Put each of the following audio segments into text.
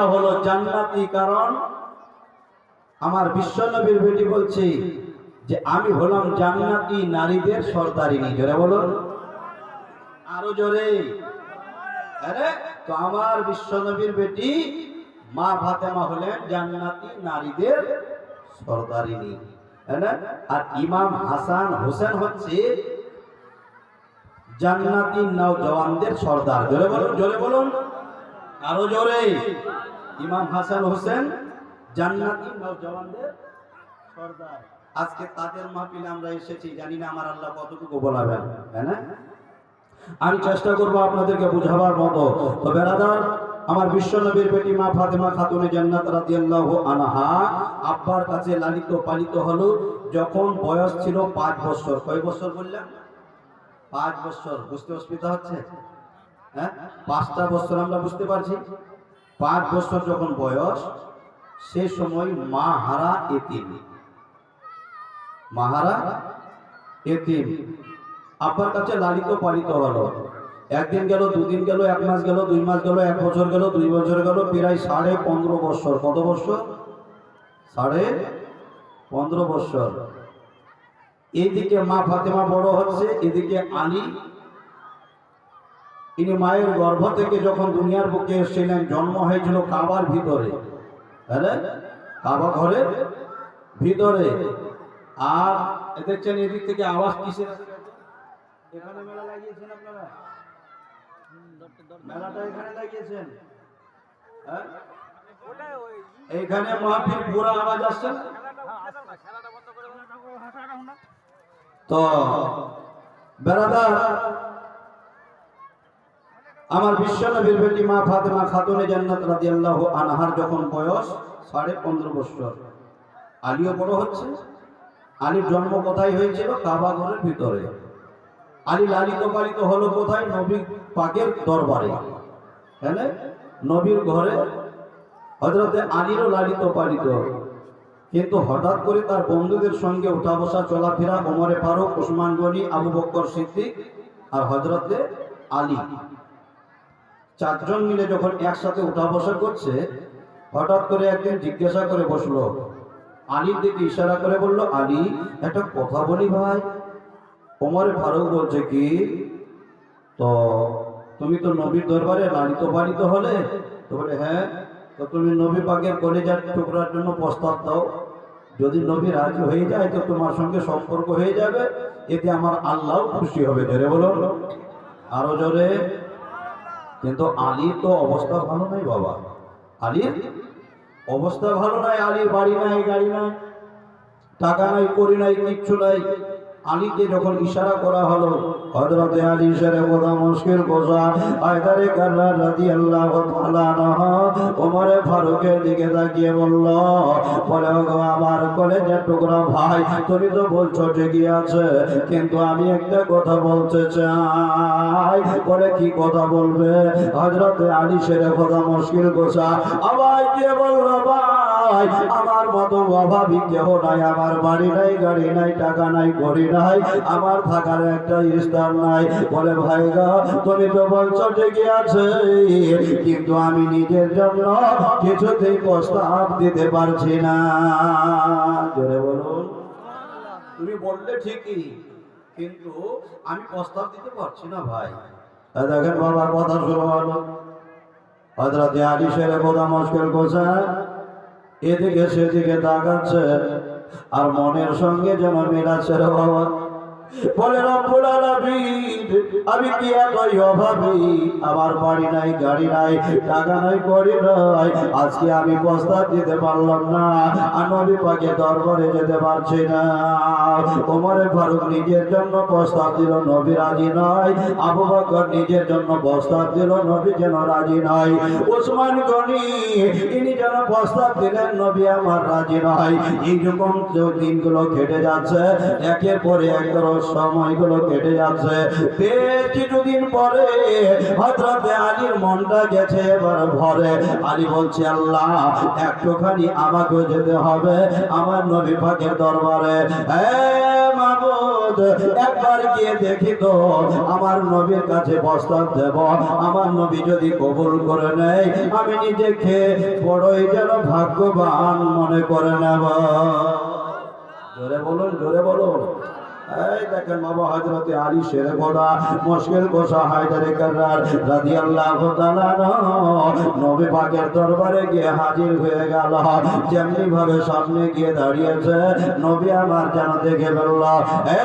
মেয়েরা হলো জান্নাতি, কারণ আমার বিশ্বনবীর বেটি বলছে যে আমি হলাম জান্নাতি নারীদের সর্দারিনী জোরে বলুন। আরও জোরে। আরে, তো আমার বিশ্বনবীর বেটি মা ফাতেমা হলেন জান্নাতি নারীদের সর্দারিনী? আর ইমাম হাসান হোসেন হচ্ছে জান্নাতি নওজওয়ানদের সর্দার। জোরে বলুন জোরে বলুন। আরও জোরে। ইমাম হাসান হোসেন, জান্নাতি নওজওয়ানদের সর্দার। আজকে তাদের মাহফিলে আমরা এসেছি, জানি না আমার আল্লাহ কতটুকু বলাবেন, তাই না? আমি চেষ্টা করব আপনাদেরকে বুঝাবার মতো। তো বেরাদার আমার বিশ্বনবীর বেটি মা ফাতেমা খাতুনে জান্নাত রাদিয়াল্লাহু আনহা আব্বার কাছে লালিত পালিত হলো, যখন বয়স ছিল পাঁচ বছর। কয় বছর বললাম? পাঁচ বছর। বুঝতে অসুবিধা হচ্ছে? হ্যাঁ? পাঁচটা বছর আমরা বুঝতে পারছি। পাঁচ বছর যখন বয়স, সে সময় মা হারা এতিম। মাহারা এতিম। আপনার কাছে লালিত পালিত হলো। একদিন গেল, দুদিন গেল, এক মাস গেল, দুই মাস গেল, এক বছর গেল, দুই বছর গেল, প্রায় সাড়ে পনেরো বছর। কত বছর? সাড়ে পনেরো বছর। এইদিকে মা ফাতেমা বড় হচ্ছে, এদিকে আলী তিনি মায়ের গর্ভ থেকে যখন দুনিয়ার বুকে এসেছিলেন, জন্ম হয়েছিল কাবার ভিতরে। তাহলে? কাবা ঘরের ভিতরে। আর দেখছেন এদিক থেকে আওয়াজ কিসের এখানে মেলা লাগিয়েছেন আপনারা? মেলাটা এখানে লাগিয়েছেন। হ্যাঁ? এইখানে মাহফিল পুরা আওয়াজ আসছে তো, বেড়াদার আমার বিশ্বনবীর বেটি মা ফাতেমা খাতুনে জান্নাত রাদিয়াল্লাহু আনহার যখন বয়স সাড়ে পনেরো বছর। আলীও বড় হচ্ছে। আলীর জন্ম কোথায় হয়েছিল? কাবা ঘরের ভিতরে। আলী লালিত পালিত হলো কোথায়? নবী পাকের দরবারে। হ্যাঁ নবীর ঘরে হজরতে আলীরও লালিত পালিত। কিন্তু হঠাৎ করে তার বন্ধুদের সঙ্গে উঠা বসা চলাফেরা, ওমরে ফারুক, ওসমান গনি, আবু বক্কর সিদ্দিক আর হজরতে আলী। চারজন মিলে যখন একসাথে উঠা বসা করছে, হঠাৎ করে একদিন জিজ্ঞাসা করে বসল, আলীর দিকে ইশারা করে বলল, আলী, একটা কথা বলি ভাই। ওমরে ফারুক বলছে কি, তো তুমি তো নবীর দরবারে লালিত পালিত হলে? তো বলে হ্যাঁ তো তুমি নবী পাকের কলেজার টুকরার জন্য প্রস্তাব দাও। যদি নবী রাজি হয়ে যায়, তো তোমার সঙ্গে সম্পর্ক হয়ে যাবে। এতে আমার আল্লাহ খুশি হবে। জোরে বলুন। আরও জোরে। কিন্তু আলীর তো অবস্থা ভালো নাই বাবা। আলীর অবস্থা ভালো নাই, আলীর বাড়ি নাই, গাড়ি নাই, টাকা নাই, করি নাই, কিচ্ছু নাই। আলীকে যখন ইশারা করা হলো হযরতে আলী ইশারা কথা মুশকিল কোসা আয়দারে রাদিয়াল্লাহু তাআলা আনহা ওমরে ফারুকের দিকে তাকিয়ে বলল, বলে আমার কলেজের টুকরা ভাই, তুমি তো বলছো ঠিকই আছে, কিন্তু আমি একটা কথা বলতে চাই। বলে কি কথা বলবে? হযরতে আলী সেরে কথা মুশকিল কোসা আবার কে বলল, ভাই আমার মতো অভাবী কেহ নাই আমার বাড়ি নাই গাড়ি নাই টাকা নাই ঘড়ি নাই আমার থাকার একটা স্থান নাই। বলে ভাই গা তুমি তো বলছো ঠিকই আছে কিন্তু আমি নিজের জন্য কিছুতেই প্রস্তাব দিতে পারছি না। জোরে বলুন। তুমি বললে ঠিকই কিন্তু আমি প্রস্তাব দিতে পারছি না ভাই। দেখেন বাবা কথা শুরু হলো হজরত আলী শেরে কথা মুশকিল কোথায় এদিকে সেদিকে তাকাচ্ছে আর মনের সঙ্গে যেন মেলাচ্ছে রে বাবা। বলে, রব্বুল আলামিন, আমি কি এতই অভাবী? আমার বাড়ি নাই, গাড়ি নাই, টাকা নাই করি নাই। আজকে আমি প্রস্তাব দিতে পারলাম না নবী পাকে দরবারে যেতে পারছি না। ওমরে ফারুক নিজের জন্য প্রস্তাব দিল, নবী রাজি নয়। আবু বকর নিজের জন্য প্রস্তাব দিল, নবী যেন রাজি নয়। ওসমান গনি, ইনি যেন প্রস্তাব দিলেন, নবী আমার রাজি নয়। এই রকম দিনগুলো কেটে যাচ্ছে। একের পরে এক সময়গুলো কেটে যাচ্ছে। কিছুদিন পরে হজরতে আলীর মনটা গেছে, এবার ভরে। আলী বলছে, আল্লাহ, একটুখানি আমাকেও যেতে হবে আমার নবী পাকের দরবারে। একবার গিয়ে দেখি তো আমার নবীর কাছে প্রস্তাব দেব। আমার নবী যদি কবুল করে নেয়, আমি নিজেকে বড়ই যেন ভাগ্যবান মনে করে নেব। জোরে বলুন জোরে বলুন। এই দেখেন বাবা হযরতে আলী শেরে গোড়া মুশকিল গোসা হায়দারে কাররার রাদিয়াল্লাহু তাআলা নবী পাকের দরবারে গিয়ে হাজির হয়ে গেল। যেমনি ভাবে সামনে গিয়ে দাঁড়িয়েছে, নবী আমার যেন দেখে বলল, এ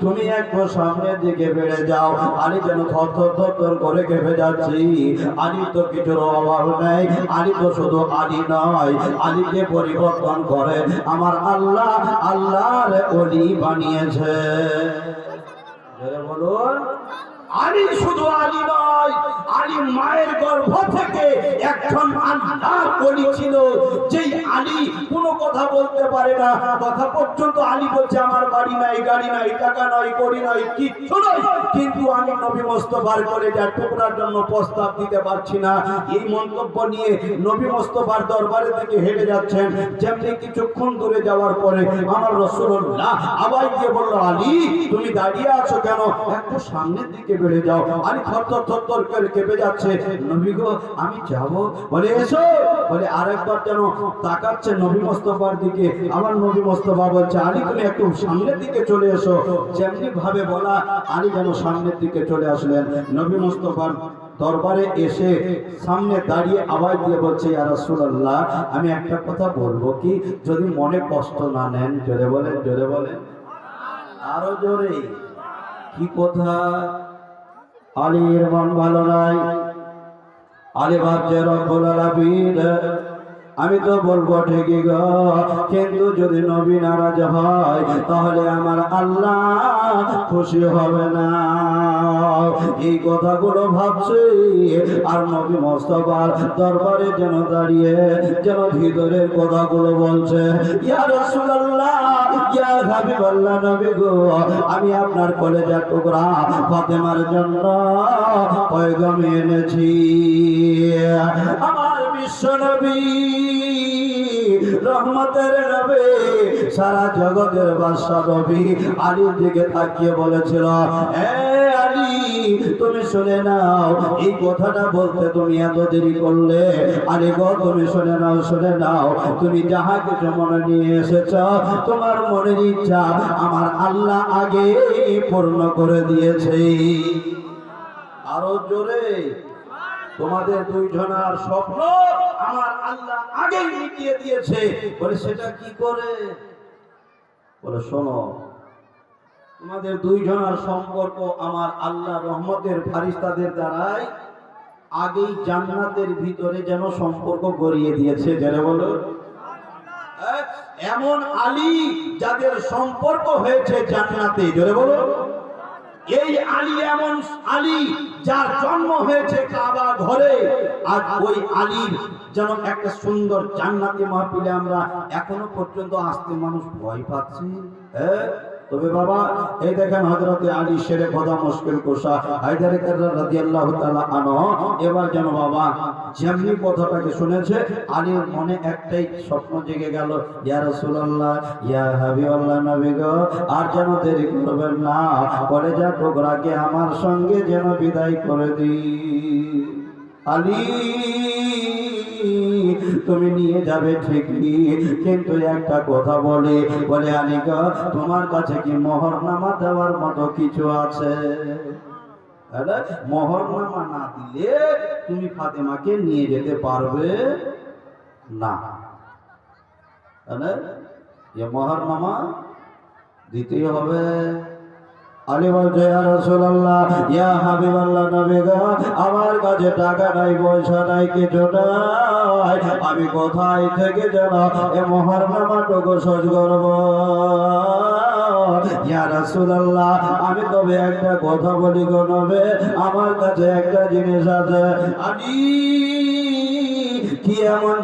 তুমি একটু সামনের দিকে বেড়ে যাও। আলী যেন থর করে কেঁপে যাচ্ছি। আলী তো কিছুর অভাব নেই, আলী তো শুধু আলী নয়, আলীকে পরিবর্তন করে আমার আল্লাহ আল্লাহর অলি বানিয়েছে। বলুন। আলী শুধু আলী নয়, আলী মায়ের গর্ভ থেকে একজন আল্লাহর কলি ছিল যেই আলী কোনো কথা বলতে পারে না। কথা পর্যন্ত আলী বলছে, আমার বাড়ি নাই, গাড়ি নাই, টাকা নাই করি নাই, কিচ্ছু নাই। কিন্তু আমি নবী মোস্তফার করে যা টুকরার জন্য প্রস্তাব দিতে পারছি না। এই মন্তব্য নিয়ে নবী মোস্তফার দরবারে থেকে হেঁটে যাচ্ছেন। যেমনি কিছুক্ষণ দূরে যাওয়ার পরে আমার রসুল্লাহ আবার গিয়ে বলল, আলী, তুমি দাঁড়িয়ে আছো কেন? একটু সামনের দিকে বেড়ে যাও আলী থরথর থরথর করে কেঁপে যাচ্ছে। নবী গো, আমি যাব? বলে, এসো। বলে, আরেকবার যেন তাকাচ্ছে নবী মোস্তফার দিকে। আমার নবী মোস্তফা বলছে, আলী, তুমি একটু সামনের দিকে চলে এসো। যেমনি ভাবে বলা, আলী যেন সামনের দিকে চলে আসলেন। নবী মোস্তফার দরবারে এসে সামনে দাঁড়িয়ে আওয়াজ দিয়ে বলছে, ইয়া রাসূলুল্লাহ, আমি একটা কথা বলব কি? যদি মনে কষ্ট না নেন, জোরে বলেন জোরে বলেন। আরও জোরে। কি কথা? আলীর মন ভালো নাই। আলী ভাবছে আলামিন, আমি তো বলব ঠিকই গো, কিন্তু যদি নবী নারাজ হয়, তাহলে আমার আল্লাহ খুশি হবে না। এই কথাগুলো ভাবছে, আর নবী মোস্তফার দরবারে যেন দাঁড়িয়ে যেন ভিতরের কথাগুলো বলছে, ইয়া রাসূলুল্লাহ আমি আপনার কলেজার টুকরা ফাতেমার জন্য পয়গম এনেছি। আমার বিশ্ব নবী, রহমতের নবী, সারা জগতের বাদশা নবী আলীর দিকে তাকিয়ে বলেছিল, এ আলী তুমি শুনে নাও, এই কথাটা বলতে তুমি এত দেরি করলে। আলী গো, তুমি শুনে নাও শুনে নাও, তুমি যাহা কিছু মনে নিয়ে এসেছ, তোমার মনের ইচ্ছা আমার আল্লাহ আগে পূর্ণ করে দিয়েছে। আরও জোরে, তোমাদের দুইজনার স্বপ্ন আমার আল্লাহ আগেই মিটিয়ে দিয়েছে। বলে, সেটা কি করে? বলে, শোনো তোমাদের দুইজনার সম্পর্ক আমার আল্লাহ রহমতের ফারিস্তাদের দ্বারাই আগেই জান্নাতের ভিতরে যেন সম্পর্ক গড়িয়ে দিয়েছে যারা বলো। এমন আলী যাদের সম্পর্ক হয়েছে জান্নাতে, জোরে বলো। এই আলী এমন আলী যার জন্ম হয়েছে কাবা ঘরে, আর ওই আলীর যেন একটা সুন্দর জান্নাতি মাহফিলে আমরা এখনও পর্যন্ত আসতে মানুষ ভয় পাচ্ছি। হ্যাঁ? তবে বাবা, এই দেখেন হযরতে আলী শেরে খোদা মুশকিল কোষা হায়দারে কাররা রাদিয়াল্লাহু তাআলা আনহু। এবার যেন বাবা, যেমনি কথাটাকে শুনেছে, আলীর মনে একটাই স্বপ্ন জেগে গেল, ইয়া রাসূলুল্লাহ, ইয়া হাবিবাল্লাহ নবী গো, আর যেন দেরি করবেন না, পরে যা টুকরাকে আমার সঙ্গে যেন বিদায় করে দি আলী তুমি নিয়ে যাবে ঠিকই কিন্তু একটা কথা বলে বলে আলিকা তোমার কাছে কি মোহরনামা দেওয়ার মতো কিছু আছে? আরে, মোহরনামা না দিলে তুমি ফাতেমাকে নিয়ে যেতে পারবে? না। এ মোহরনামা দিতেই হবে। আলী বলছে রাসূলুল্লাহ, ইয়া হাবিবাল্লাহ নবী গো, আমার কাছে টাকা নাই, পয়সা নাই, কিছু নাই। আমি কোথায় থেকে যেন এ মোহরনামাটুকু সহ্য করব? ইয়া রাসূলুল্লাহ, আমি তবে একটা কথা বলি গো নবে, আমার কাছে একটা জিনিস আছে। আলী কি এমন